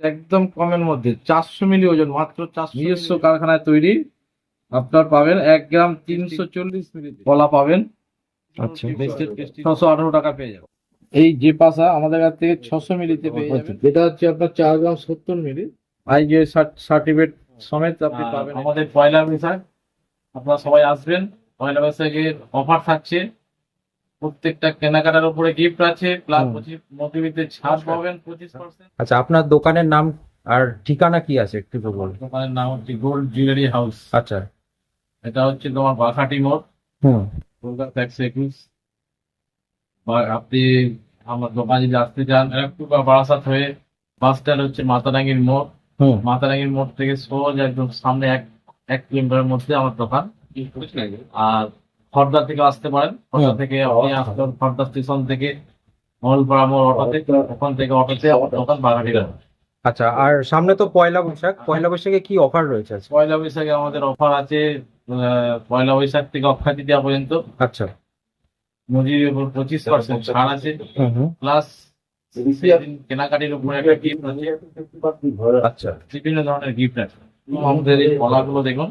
একদম কমের মধ্যে। চারশো মিলি ওজন মাত্র চারশো নিজস্ব কারখানায় তৈরি। আপনার পাবেন এক গ্রাম তিনশো চল্লিশ মিলি। কলা পাবেন। আচ্ছা। ছশো আঠারো টাকা পেয়ে যাবেন। এই যে পাশা আমাদের কাছ থেকে ছশো মিলিতে পেয়ে যাবেন। যেটা হচ্ছে আপনার চার গ্রাম সত্তর মিলি। আই যে সার্টিফিকেট সমেত আপনি পাবেন। আমাদের পয়লা বৈশাখ। আপনারা সবাই আসবেন। পয়লা বৈশাখের অফার থাকছে। প্রত্যেকটা কেনাকাটার উপরে গিফট আছে প্লাস। পঁচিশ ছাড় পাবেন পঁচিশ পার্সেন্ট আচ্ছা আপনার দোকানের নাম আর ঠিকানা কি আছে একটু বলুন? দোকানের নাম হচ্ছে গোল্ড জুয়েলারি হাউস আচ্ছা। এটা হচ্ছে তোমার বাঘাটি মোড়। হুম। কলকাতা একশো একুশ বা আপনি আমার দোকানে যদি আসতে চান একটু বা বারাসাত হয়ে বাস স্ট্যান্ড হচ্ছে মাতারাঙ্গির মোড়। হুম। মাতারাঙ্গির মোড় থেকে সোজা একদম সামনে এক এক কিলোমিটারের মধ্যে আমার দোকান। আর খড়দা থেকে আসতে পারেন। খড়দা থেকে আপনি আসতে খড়দা স্টেশন থেকে মহলপাড়া মোড় অটোতে ওখান থেকে অটোতে দোকান বাঘাটি আচ্ছা আর সামনে তো পয়লা বৈশাখ। পয়লা বৈশাখে কি অফার রয়েছে পয়লা বৈশাখে আমাদের অফার আছে পয়লা বৈশাখ থেকে অক্ষয় তৃতীয়া পর্যন্ত। আচ্ছা। মজুরির উপর পঁচিশ পার্সেন্ট ছাড় আছে। প্লাস কেনাকাটির উপরে একটা গিফট আছে। আচ্ছা। বিভিন্ন ধরনের গিফট আছে। আমাদের এই কলাগুলো দেখুন।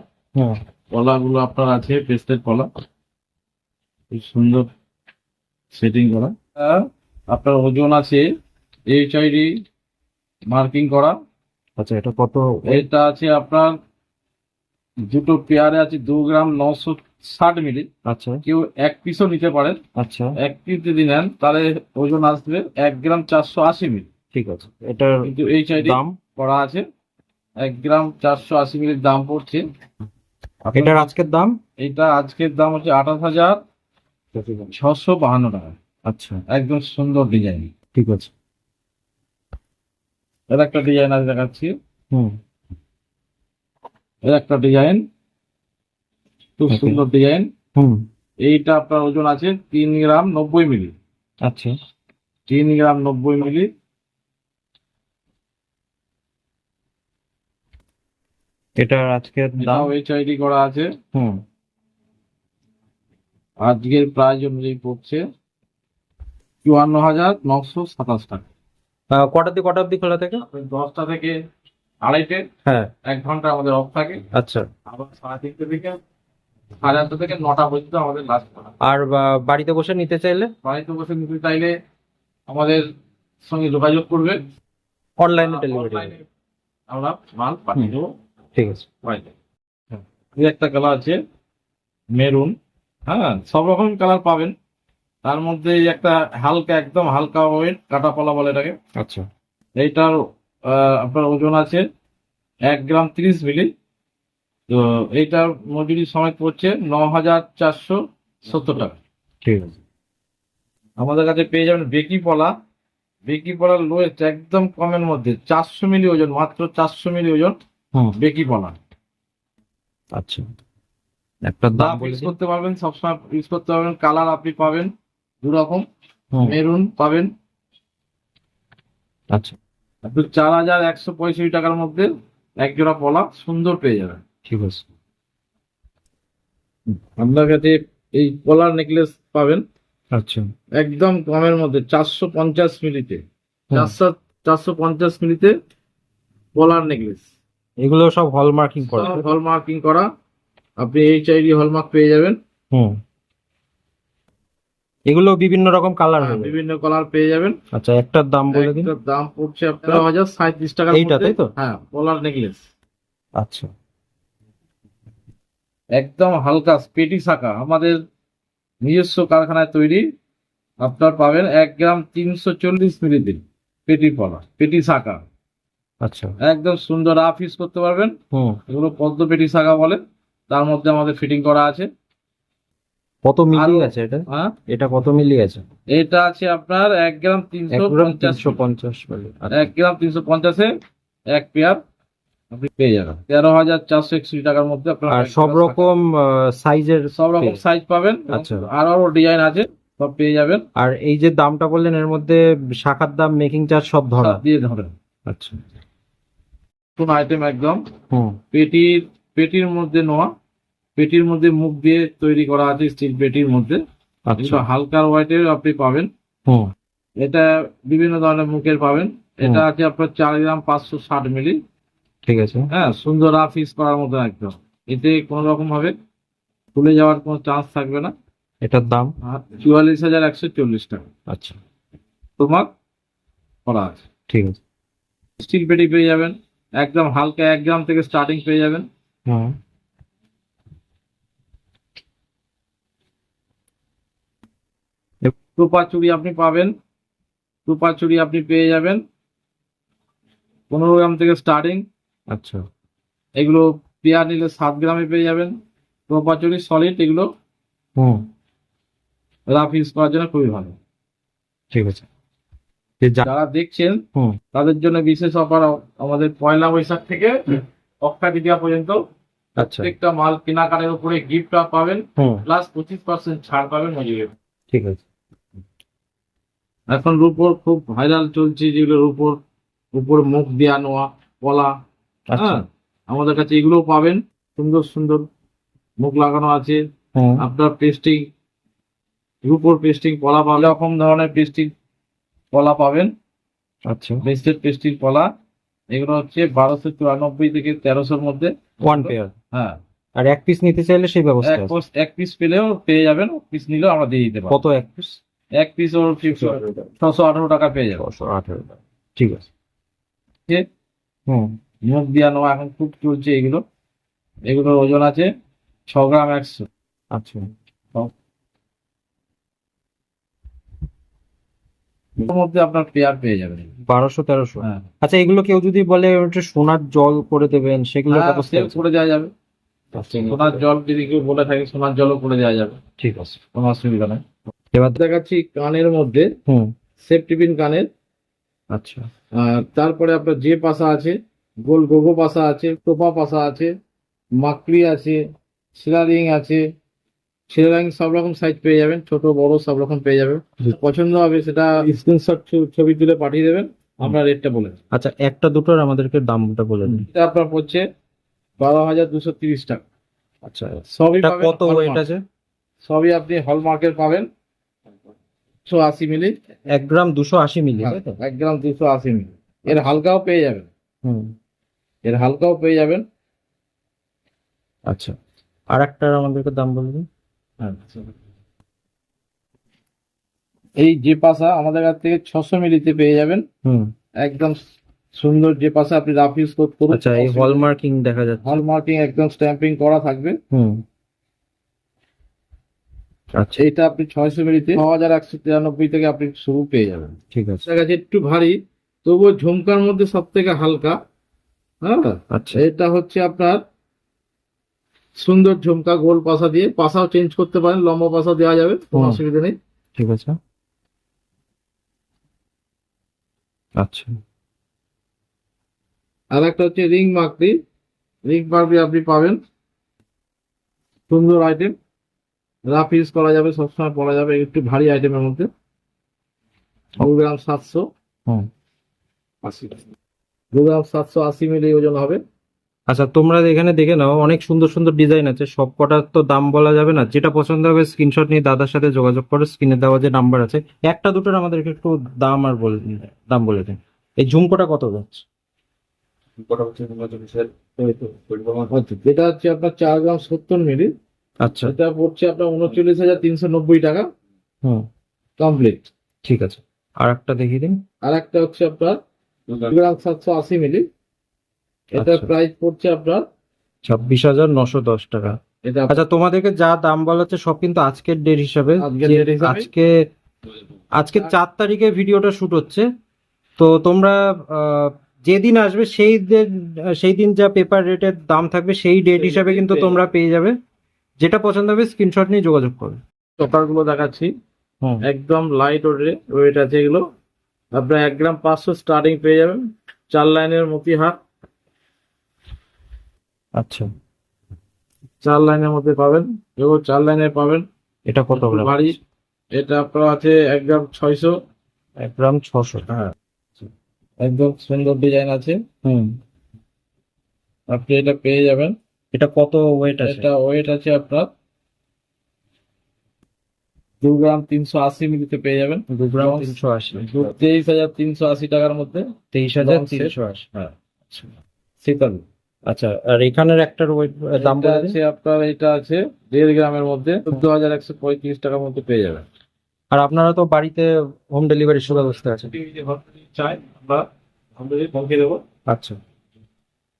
কলাগুলো আপনার আছে পেস্টেড কলা। খুব সুন্দর সেটিং করা। আহ, আপনার ওজন আছে এইচআইডি মার্কিং করা। আচ্ছা এটা কত? এটা আছে আপনার দুটো পেয়ারে আছে দু গ্রাম নশো ষাট মিলি। আচ্ছা। কেউ এক পিসও নিতে পারেন। আচ্ছা। এক পিস যদি নেন তাহলে ওজন আসবে এক গ্রাম চারশো আশি মিলি। ঠিক আছে। এটার কিন্তু এইচআইডি দাম? করা আছে। এক গ্রাম চারশো আশি মিলির দাম পড়ছে। এটার আজকের দাম? এটা আজকের দাম হচ্ছে আঠাশ হাজার ছশো বাহান্ন টাকা। আচ্ছা। একদম সুন্দর ডিজাইন ঠিক আছে। এর একটা ডিজাইন আছে দেখাচ্ছি। হুম। এর একটা ডিজাইন খুব সুন্দর ডিজাইন হুম। এইটা আপনার ওজন আছে তিন গ্রাম নব্বই মিলি। আচ্ছা। তিন গ্রাম নব্বই মিলি। এটার আজকের দাম? এইচআইডি করা আছে। হুম। আজকের প্রাইস অনুযায়ী পড়ছে চুয়ান্ন হাজার নশো সাতাশ টাকা। আহ, কটা থেকে কটা অবধি খোলা থাকে? দশটা থেকে আড়াইটে হ্যাঁ। এক ঘণ্টা আমাদের অফ থাকে। আচ্ছা। আবার সাড়ে তিনটে থেকে সাড়ে আটটা থেকে নটা পর্যন্ত আমাদের লাস্ট করা আর বাড়িতে বসে নিতে চাইলে? বাড়িতে বসে নিতে চাইলে আমাদের সঙ্গে যোগাযোগ করবে। অনলাইনে ডেলিভারি আমরা মাল পাঠিয়ে দেবো। ঠিক আছে। এই একটা কালার আছে মেরুন। হ্যাঁ সব রকম কালার পাবেন। তার মধ্যে একটা হালকা একদম হালকা ওয়েট কাটা পলা বলে এটাকে। আচ্ছা। এইটার আপনার ওজন আছে এক গ্রাম তিরিশ মিলি। তো এইটার মজুরি সময় পড়ছে ন হাজার চারশো সত্তর টাকা। ঠিক আছে। আমাদের কাছে পেয়ে যাবেন বেকি পলা। বেকি পলার লোয়েস্ট একদম কমের মধ্যে চারশো মিলি ওজন মাত্র চারশো মিলি ওজন বেকি পলা। আচ্ছা। একটা দাম ইউজ করতে পারবেন সবসময় ইউজ করতে পারবেন কালার আপনি পাবেন দু রকম মেরুন পাবেন। আচ্ছা। আপনি চার হাজার একশো পঁয়ষট্টি টাকার মধ্যে এক জোড়া পলা সুন্দর পেয়ে যাবেন। ঠিক আছে। আপনার কাছে এই পলার নেকলেস পাবেন। আচ্ছা। একদম কমের মধ্যে চারশো পঞ্চাশ মিলিতে। চারশো চারশো পঞ্চাশ মিলিতে পলার নেকলেস এগুলো সব হলমার্কিং করা। হলমার্কিং করা। আপনি এইচআইডি হলমার্ক পেয়ে যাবেন। হুম। এগুলো বিভিন্ন রকম কালার হবে। বিভিন্ন কালার পেয়ে যাবেন। আচ্ছা একটার দাম বলে দিন। একটার দাম পড়ছে আপনার হাজার সাঁত্রিশ টাকার এইটা, তাই তো? হ্যাঁ পলার নেকলেস আচ্ছা। একদম হালকা পেটি শাখা। আমাদের নিজস্ব কারখানায় তৈরি। আপনার পাবেন এক গ্রাম তিনশো চল্লিশ মিলি দিন পেটি পলা পেটি শাখা। আচ্ছা। একদম সুন্দর ইউজ করতে পারবেন। হুম। এগুলো পদ্ম পেটি শাখা বলে। তার মধ্যে আমাদের ফিটিং করা আছে। কত মিলি আরো- আছে এটা? হ্যাঁ? এটা কত মিলি আছে? এটা আছে আপনার এক গ্রাম তিনশো এক গ্রাম পঞ্চাশ। তিনশো পঞ্চাশ মিলি আচ্ছা, এক গ্রাম তিনশো পঞ্চাশে এক পেয়ার। আপনি পেয়ে যাবেন। তেরো হাজার চারশো একষট্টি টাকার মধ্যে আপনার আর এক সব রকম সাইজের সব রকম সাইজ পাবেন আচ্ছা। আরও আরও ডিজাইন আছে সব পেয়ে যাবেন। আর এই যে দামটা বললেন এর মধ্যে শাখার দাম মেকিং চার্জ সব ধরা? সব দিয়ে ধরেন আচ্ছা। নতুন আইটেম একদম। হুম। পেটির পেটির মধ্যে নোয়া। পেটির মধ্যে মুখ দিয়ে তৈরি করা আছে স্টিল পেটির মধ্যে। আচ্ছা। হালকার হোয়াইটের আপনি পাবেন। এটা বিভিন্ন ধরনের মুখের পাবেন। এটা আছে আপনার চার গ্রাম পাঁচশো ষাট মিলি। ঠিক আছে। হ্যাঁ সুন্দর রাফ ইউজ করার মতো একদম। এতে কোনো রকম ভাবে খুলে যাওয়ার কোনো চান্স থাকবে না। এটার দাম? চুয়াল্লিশ হাজার একশো চল্লিশ টাকা। আচ্ছা। তোমার করা আছে। ঠিক আছে। স্টিল পেটি পেয়ে যাবেন। একদম হালকা এক গ্রাম থেকে স্টার্টিং পেয়ে যাবেন হুম টুপা চুড়ি আপনি পাবেন। টুপা চুড়ি আপনি পেয়ে যাবেন। পনেরো গ্রাম থেকে স্টার্টিং আচ্ছা। এগুলো পেয়ার নিলে সাত গ্রামে পেয়ে যাবেন। টুপা চুড়ি সলিড এগুলো হুম। রাফ ইউজ করার জন্য খুবই ভালো। ঠিক আছে। যারা দেখছেন হুম। তাদের জন্য বিশেষ অফার আমাদের পয়লা বৈশাখ থেকে অক্ষয় তৃতীয়া পর্যন্ত আচ্ছা। প্রত্যেকটা মাল কেনাকাটার উপরে গিফট পাবেন। প্লাস পঁচিশ পার্সেন্ট ছাড় পাবেন মজুরি ঠিক আছে। এখন রূপোর খুব ভাইরাল চলছে যেগুলো রূপোর উপর মুখ দেওয়া নোয়া পলা আচ্ছা। হ্যাঁ আমাদের কাছে এগুলোও পাবেন। সুন্দর সুন্দর মুখ লাগানো আছে। আপনার পেস্টিং রূপোর পেস্টিং পলা পাবেন। রকম ধরনের পেস্টিং পলা পাবেন। আচ্ছা। বেস্টেড পেস্টিং পলা এগুলো হচ্ছে বারোশো চুরানব্বই থেকে তেরোশোর মধ্যে। ওয়ান পেয়ার হ্যাঁ। আর এক পিস নিতে চাইলে সেই ব্যবস্থা এক পিস এক পিস পেলেও পেয়ে যাবেন। পিস নিলেও আমরা দিয়ে দিতে পারব। কত এক পিস এক পিস ওর ছশো আঠারো টাকা পেয়ে যাব। ছশো আঠারো টাকা। ঠিক আছে? হুম। মুখ দিয়া নেওয়া এখন খুব চলছে এগুলো। এগুলোর ওজন আছে ছ গ্রাম একশো। আচ্ছা। মধ্যে আপনার পেয়ার পেয়ে যাবেন। বারোশো তেরোশো। হ্যাঁ। আচ্ছা এগুলো কেউ যদি বলে সোনার জল করে দেবেন সেগুলো হ্যাঁ? করে দেওয়া যাবে। সোনার জল যদি কেউ বলে থাকে সোনার জলও করে দেওয়া যাবে। ঠিক আছে। কোনো অসুবিধা নেই। এবার দেখাচ্ছি কানের মধ্যে। হুম। সেফটি পিন কানের। আচ্ছা। আর তারপরে আপনার যে পাশা আছে গোল গোগো পাশা আছে টোপা পাশা আছে মাকড়ি আছে সিলারিং আছে। সিলারিং সব রকম সাইজ পেয়ে যাবেন ছোট বড় সব রকম পেয়ে যাবেন। পছন্দ হবে সেটা স্ক্রিনশট ছবি তুলে পাঠিয়ে দেবেন আমরা রেটটা বলে। আচ্ছা একটা দুটোর আমাদেরকে দামটা বলে দিন। এটা আপনার পড়ছে বারো হাজার দুশো তিরিশ টাকা। আচ্ছা। সবই কত ওয়েট আছে? সবই আপনি হলমার্কের পাবেন। একশো আশি মিলি। এক গ্রাম দুশো আশি মিলি তাই তো এক গ্রাম দুশো আশি মিলি। এর হালকাও পেয়ে যাবেন। হুম। এর হালকাও পেয়ে যাবেন। আচ্ছা। আর একটার আমাদেরকে দাম বলে দিন। এই যে পাশা আমাদের কাছ থেকে ছশো মিলিতে পেয়ে যাবেন। হুম। একদম সুন্দর যে পাশা আপনি রাফ ইউজ করুন আচ্ছা এই হলমার্কিং দেখা যাচ্ছে। হলমার্কিং একদম স্ট্যাম্পিং করা থাকবে। হুম। আচ্ছা। এইটা আপনি ছয়শো মিলিতে ছ হাজার একশো তিরানব্বই থেকে আপনি শুরু পেয়ে যাবেন। ঠিক আছে। যাচ্ছে একটু ভারী তবুও ঝুমকার মধ্যে সব থেকে হালকা হ্যাঁ? আচ্ছা। এটা হচ্ছে আপনার সুন্দর ঝুমকা গোল পাশা দিয়ে। পাশাও চেঞ্জ করতে পারেন লম্বা পাশা দেওয়া যাবে কোনো অসুবিধা নেই। ঠিক আছে। আচ্ছা। আর একটা হচ্ছে রিং মাকড়ি। রিং মাকড়ি আপনি পাবেন। সুন্দর আইটেম রাফ ইউজ করা যাবে সবসময় পরা যাবে একটু ভারী আইটেমের মধ্যে। দু গ্রাম সাতশো। হুম। আশি। দু গ্রাম সাতশো আশি মিলি ওজন হবে। আচ্ছা তোমরা এখানে দেখে নাও অনেক সুন্দর সুন্দর ডিজাইন আছে। সব কটার তো দাম বলা যাবে না। যেটা পছন্দ হবে স্ক্রিনশট নিয়ে দাদার সাথে যোগাযোগ করো স্ক্রিনে দেওয়া যে নাম্বার আছে। একটা দুটোর আমাদেরকে একটু দাম আর বলে দিন দাম বলে দিন। এই ঝুমকোটা কত যাচ্ছে? এটা হচ্ছে আপনার চার গ্রাম সত্তর মিলি। আচ্ছা। এটা পড়ছে আপনার উনচল্লিশ হাজার তিনশো নব্বই টাকা। হুম। কমপ্লিট ঠিক আছে। আর একটা দেখিয়ে দিন। আর একটা হচ্ছে আপনার গ্রাম সাতশো আশি মিলি। এটা আচ্ছা। প্রাইস পড়ছে আপনার ছাব্বিশ হাজার নশো দশ টাকা। এটা আচ্ছা তোমাদেরকে যা দাম বলা হচ্ছে সব কিন্তু আজকের ডেট হিসাবে? আজকে আজকে চার তারিখে ভিডিওটা শুট হচ্ছে। তো তোমরা যেদিন আসবে সেই সেই দিন যা পেপার রেটের দাম থাকবে সেই ডেট হিসাবে কিন্তু তোমরা পেয়ে যাবে। যেটা পছন্দ হবে স্ক্রিনশট নিয়ে যোগাযোগ করবে। চকারগুলো দেখাচ্ছি একদম লাইট ওয়েটে ওয়েট আছে এগুলো। আপনার এক গ্রাম পাঁচশো স্টার্টিং পেয়ে যাবেন। চার লাইনের মতি হাত। আচ্ছা। চার লাইনের মধ্যে পাবেন। এগুলো চার লাইনের পাবেন। এটা কত গ্রাম? এটা আপনার আছে এক গ্রাম ছয়শো। এক গ্রাম ছশো। হ্যাঁ। একদম সুন্দর ডিজাইন আছে। হুম। আপনি এটা পেয়ে যাবেন। এটা কত ওয়েট আছে? এটা ওয়েট আছে আপনার দু গ্রাম তিনশো আশি মিলিতে পেয়ে যাবেন। দু গ্রাম তিনশো আশি। তেইশ হাজার তিনশো আশি টাকার মধ্যে তেইশ হাজার। তিনশো আশি। হ্যাঁ। শীতল। আচ্ছা আর এখানের একটার ওয়েট দাম আছে আপনার এটা আছে দেড় গ্রামের মধ্যে চোদ্দ হাজার একশো পঁয়ত্রিশ টাকার মধ্যে পেয়ে যাবেন। আর আপনারা তো বাড়িতে হোম ডেলিভারি সুব্যবস্থা আছে। চাই আমরা আমাদের পৌঁছে দেবো। আচ্ছা।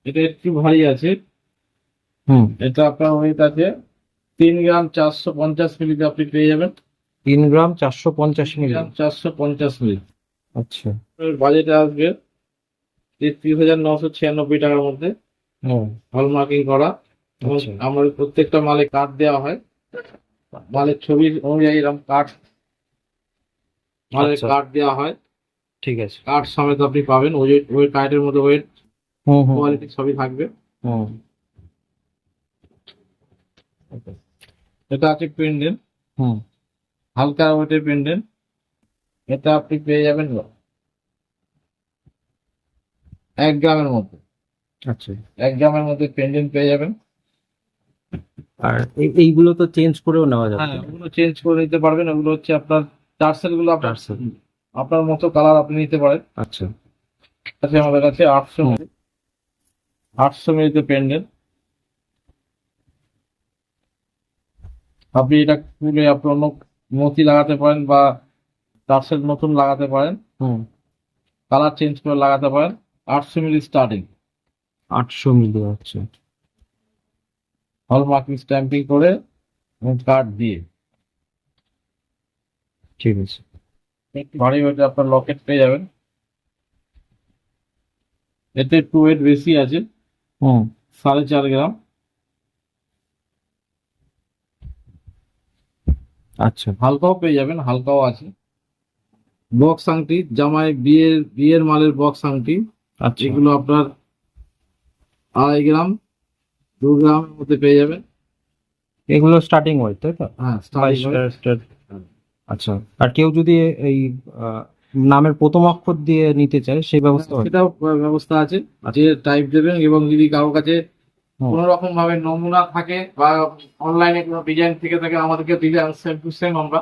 এটা একটু ভারী আছে। হুম এটা আপনার ওয়েট আছে তিন গ্রাম চারশো পঞ্চাশ মিলিতে আপনি পেয়ে যাবেন। তিন গ্রাম চারশো পঞ্চাশ মিলি চারশো পঞ্চাশ মিলি আচ্ছা। বাজেটে আসবে তেত্রিশ হাজার নশো ছিয়ানব্বই টাকার মধ্যে। হলমার্কিং করা। আচ্ছা। আমাদের প্রত্যেকটা মালে কাঠ দেওয়া হয়। মালের ছবি অনুযায়ী এরকম কাঠ মালের কাঠ দেওয়া হয়। ঠিক আছে। কার্ড সমেত আপনি পাবেন। ওই ওই কাঠের মধ্যে ওয়েট কোয়ালিটি সবই থাকবে। এটা আছে পেন্ডেন্ট হুম। হালকা ওয়েটের পেন্ডেন্ট এটা আপনি পেয়ে যাবেন এক গ্রামের মধ্যে। আচ্ছা। এক গ্রামের মধ্যে পেন্ডেন্ট পেয়ে যাবেন। আর এই- এইগুলো তো চেঞ্জ করেও নেওয়া যাবে। হ্যাঁ ওগুলো চেঞ্জ করে নিতে পারবেন। ওগুলো হচ্ছে আপনার টার্সেলগুলো আপনার। আপনার মতো কালার আপনি নিতে পারেন। আচ্ছা। আছে আমাদের কাছে আটশো আটশো মিলিতে পেন্ডেন্ট আপনি এটা খুলে আপনি অন্য মতি লাগাতে পারেন বা টার্সেল নতুন লাগাতে পারেন। হুম। কালার চেঞ্জ করে লাগাতে পারেন। আটশো মিলি স্টার্টিং। আটশো মিলি আচ্ছা। হল মার্কিং স্ট্যাম্পিং করে এবং কার্ড দিয়ে। ঠিক আছে। ভারী ওয়েটে আপনার লকেট পেয়ে যাবেন। এতে টু ওয়েট বেশি আছে। হুম। সাড়ে চার গ্রাম। আচ্ছা হালকাও পেয়ে যাবেন হালকাও আছে। বক্স আংটি জামাই বিয়ের বিয়ের মালের বক্স আংটি আচ্ছা। এগুলো আপনার আড়াই গ্রাম দু গ্রামের মধ্যে পেয়ে যাবেন। এগুলো স্টার্টিং ওয়েট তাই তো? হ্যাঁ আচ্ছা। আর কেউ যদি এই নামের প্রথম অক্ষর দিয়ে নিতে চায় সেই ব্যবস্থা হয় সেটাও ব্যবস্থা আছে যে টাইপ দেবেন এবং যদি কারোর কাছে। কোনো রকম ভাবে নমুনা থাকে বা অনলাইনে কোনো ডিজাইন থেকে থাকে আমাদেরকে দিলে সেম টু সেম আমরা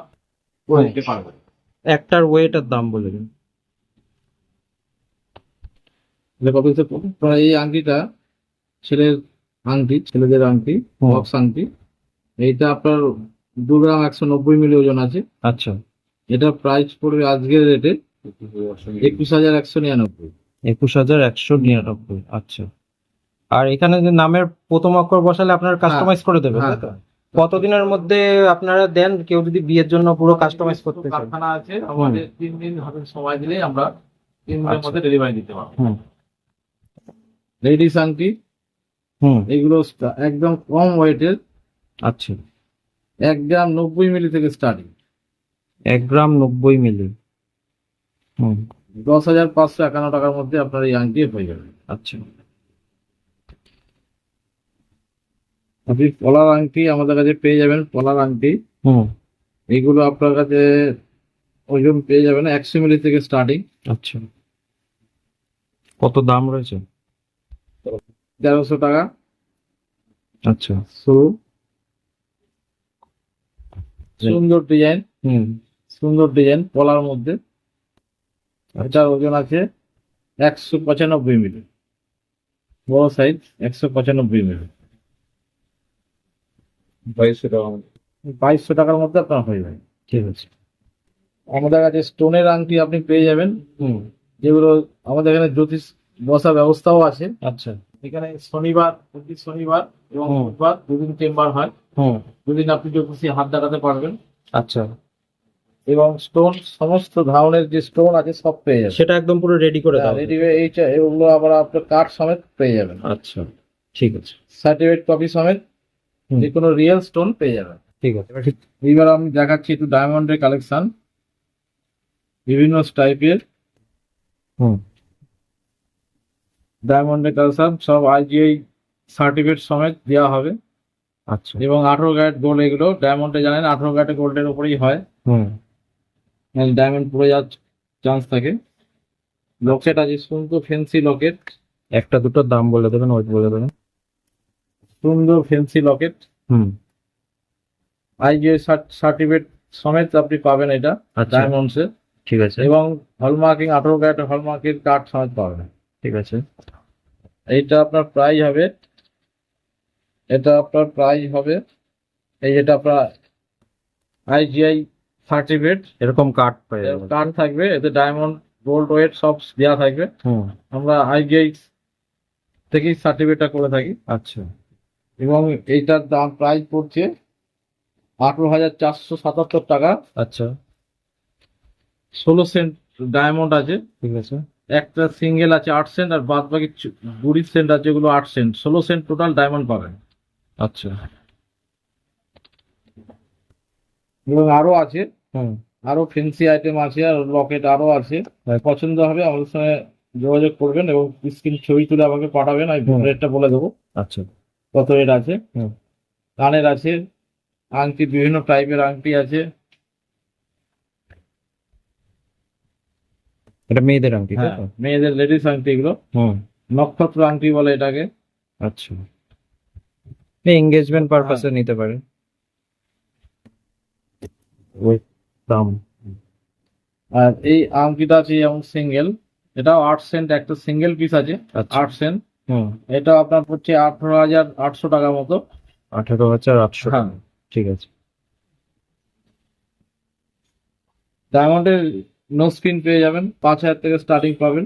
করে দিতে পারব। একটার ওয়েট আর দাম বলে দিন। এই আংটিটা ছেলের আংটি ছেলেদের আংটি বক্স আংটি। এইটা আপনার দু গ্রাম একশো নব্বই মিলি ওজন আছে। আচ্ছা। এটা প্রাইস পড়বে আজকের রেটে একুশ হাজার একশো নিরানব্বই। একুশ হাজার একশো নিরানব্বই। আচ্ছা। আর এখানে যে নামের প্রথম অক্ষর বসালে আপনারা কাস্টমাইজ করে দেবেন হ্যাঁ, তাই তো? কতদিনের মধ্যে আপনারা দেন? কেউ যদি বিয়ের জন্য পুরো কাস্টমাইজ করতে চায়। কারখানা আছে আমাদের তিন দিন হাতে সময় দিলে আমরা তিন দিনের আচ্ছা। মধ্যে ডেলিভারি দিতে পারব। লেডিস আংটি হুম। এগুলো একদম কম ওয়েটের আচ্ছা। এক গ্রাম নব্বই মিলি থেকে স্টার্টিং এক গ্রাম নব্বই মিলি। হুম। দশ হাজার পাঁচশো একান্ন টাকার মধ্যে আপনার এই আংটি হয়ে যাবে। আচ্ছা। আপনি পলার আংটি আমাদের কাছে পেয়ে যাবেন পলার আংটি। হুম। এইগুলো আপনার কাছে ওজন পেয়ে যাবেন একশো মিলি থেকে স্টার্টিং আচ্ছা। কত দাম রয়েছে? তেরোশো টাকা। আচ্ছা। শুরু সুন্দর ডিজাইন হুম। সুন্দর ডিজাইন পলার মধ্যে। এটার ওজন আছে একশো পঁচানব্বই মিলি। বড় সাইজ একশো পঁচানব্বই মিলি। বাইশশো টাকা বাইশশো টাকার মধ্যে আপনার হয়ে যাবে ঠিক আছে। আমাদের কাছে স্টোনের আংটি আপনি পেয়ে যাবেন। হুম। যেগুলো আমাদের এখানে জ্যোতিষ বসার ব্যবস্থাও আছে। আচ্ছা। এখানে শনিবার প্রতি শনিবার এবং বুধবার দুদিন চেম্বার হয়। হুম। দুদিন আপনি খুশি হাত দেখাতে পারবেন। আচ্ছা। এবং স্টোন সমস্ত ধরনের যে স্টোন আছে সব পেয়ে যাবেন। সেটা একদম পুরো রেডি করে দাও রেডি এই চা- এগুলো আবার আপনার কার্ড সমেত পেয়ে যাবেন। আচ্ছা ঠিক আছে। সার্টিফিকেট কপি সমেত। যে কোনো রিয়েল স্টোন পেয়ে যাবেন। ঠিক আছে। এইবার আমি দেখাচ্ছি একটু ডায়মন্ডের কালেকশন বিভিন্ন টাইপের হুম। ডায়মন্ডের কালেকশন সব আইজিআই সার্টিফিকেট সমেত দেওয়া হবে। আচ্ছা। এবং আঠারো ক্যারেট গোল্ড এগুলো ডায়মন্ডে জানেন আঠারো ক্যারেট গোল্ডের উপরেই হয়। হুম। ডায়মন্ড পড়ে যাওয়ার চান্স থাকে। লকেট আছে সুন্দর ফেন্সি লকেট একটা দুটোর দাম বলে দেবেন ওই বলে দেবেন। সুন্দর ফেন্সি লকেট হুম। আইজিআই সার্টিফিকেট সমেত আপনি পাবেন এটা আচ্ছা। ডায়মন্ডস এর ঠিক আছে। এবং হলমার্কিং আঠারো ক্যারেট হলমার্কের কার্ড সমেত পাবেন। ঠিক আছে। এইটা আপনার প্রাইস হবে এটা আপনার প্রাইস হবে এই যেটা আপনার আইজিআই সার্টিফিকেট এরকম কার্ড কার্ড থাকবে এতে ডায়মন্ড গোল্ড ওয়েট সব দেওয়া থাকবে। হুম। আমরা আইজিআই থেকেই সার্টিফিকেটটা করে থাকি। আচ্ছা। এবং এইটার দাম প্রাইস পড়ছে আঠারো হাজার চারশো সাতাত্তর টাকা। আচ্ছা। ষোলো সেন্ট ডায়মন্ড আছে। ঠিক আছে। একটা সিঙ্গেল আছে আট সেন্ট আর বাদ বাকি কুড়ি সেন্ট আছে এগুলো আট সেন্ট। ষোলো সেন্ট টোটাল ডায়মন্ড পাবেন। আচ্ছা। এবং আরও আছে। হুম। আরও ফেন্সি আইটেম আছে আর লকেট আরও আছে। পছন্দ হবে আমাদের সঙ্গে যোগাযোগ করবেন এবং স্ক্রিন ছবি তুলে আমাকে পাঠাবেন আমি রেটটা বলে দেবো। আচ্ছা। কত আছে? কানের আছে আংটি বিভিন্ন টাইপের আংটি আছে। এটা মেয়েদের আংটি হ্যাঁ? মেয়েদের লেডিস আংটি এগুলো। নক্ষত্র আংটি বলে এটাকে। আচ্ছা। এঙ্গেজমেন্ট পারপাসে নিতে পারে। দাম আর এই আংটিটা আছে যেমন সিঙ্গেল এটাও আট সেন্ট একটা সিঙ্গেল পিস আছে আচ্ছা। আট সেন্ট হুম। এটা আপনার পড়ছে আঠারো হাজার আটশো টাকা মতো। আঠারো হাজার আটশো হ্যাঁ। ঠিক আছে। ডায়মন্ডের নো স্ক্রিন পেয়ে যাবেন। পাঁচ হাজার থেকে স্টার্টিং পাবেন।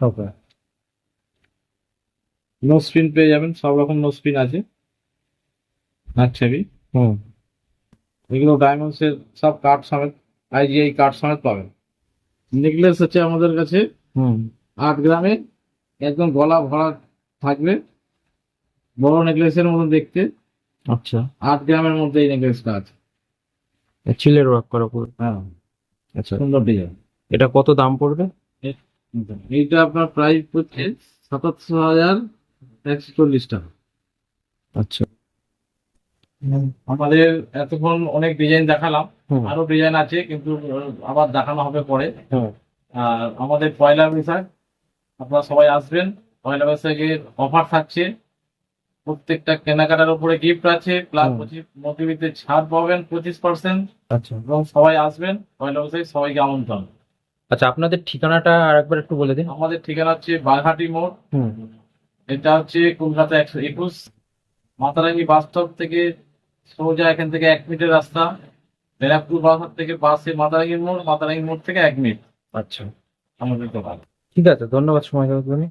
ওকে নো স্পিন পেয়ে যাবেন। সব রকম নো স্ক্রিন আছে। আচ্ছা হুম। এগুলো ডায়মন্ডস এর সব কার্ড সমেত আইজিআই কার্ড সমেত পাবেন। নেকলেস আছে আমাদের কাছে হুম। আট গ্রামে একদম গলা ভরা থাকবে। বড় নেকলেসের মতো দেখতে। আচ্ছা। আট গ্রামের মধ্যে এই নেকলেসটা আছে। চিলের ওয়ার্ক করা পুরো? হ্যাঁ। আচ্ছা। সুন্দর ডিজাইন এটা কত দাম পড়বে? এইটা আপনার প্রাইস পড়ছে সাতাত্তর হাজার একশো চল্লিশ টাকা। আচ্ছা। আমাদের এতক্ষণ অনেক ডিজাইন দেখালাম। আরও ডিজাইন আছে কিন্তু আবার দেখানো হবে পরে। আর আমাদের পয়লা বৈশাখ আপনারা সবাই আসবেন। পয়লা বৈশাখের অফার থাকছে। প্রত্যেকটা কেনাকাটার উপরে গিফট আছে। প্লাস। পঁচিশ মোটিভিতে ছাড় পাবেন পঁচিশ পার্সেন্ট আচ্ছা। এবং সবাই আসবেন। পয়লা বৈশাখ সবাইকে আমন্ত্রণ। আচ্ছা আপনাদের ঠিকানাটা আরেকবার একটু বলে দিন। আমাদের ঠিকানা হচ্ছে বাঘাটি মোড়। এটা হচ্ছে কলকাতা একশো একুশ। মাতারাঙ্গি বাস স্টপ থেকে সোজা এখান থেকে এক মিনিটের রাস্তা। ব্যারাকপুর বাজার থেকে বাসে মাতারাঙ্গি মোড়। মাতারাঙ্গি মোড় থেকে এক মিনিট। আচ্ছা। আমাদের দোকান। ঠিক আছে ধন্যবাদ সময় দেওয়ার জন্য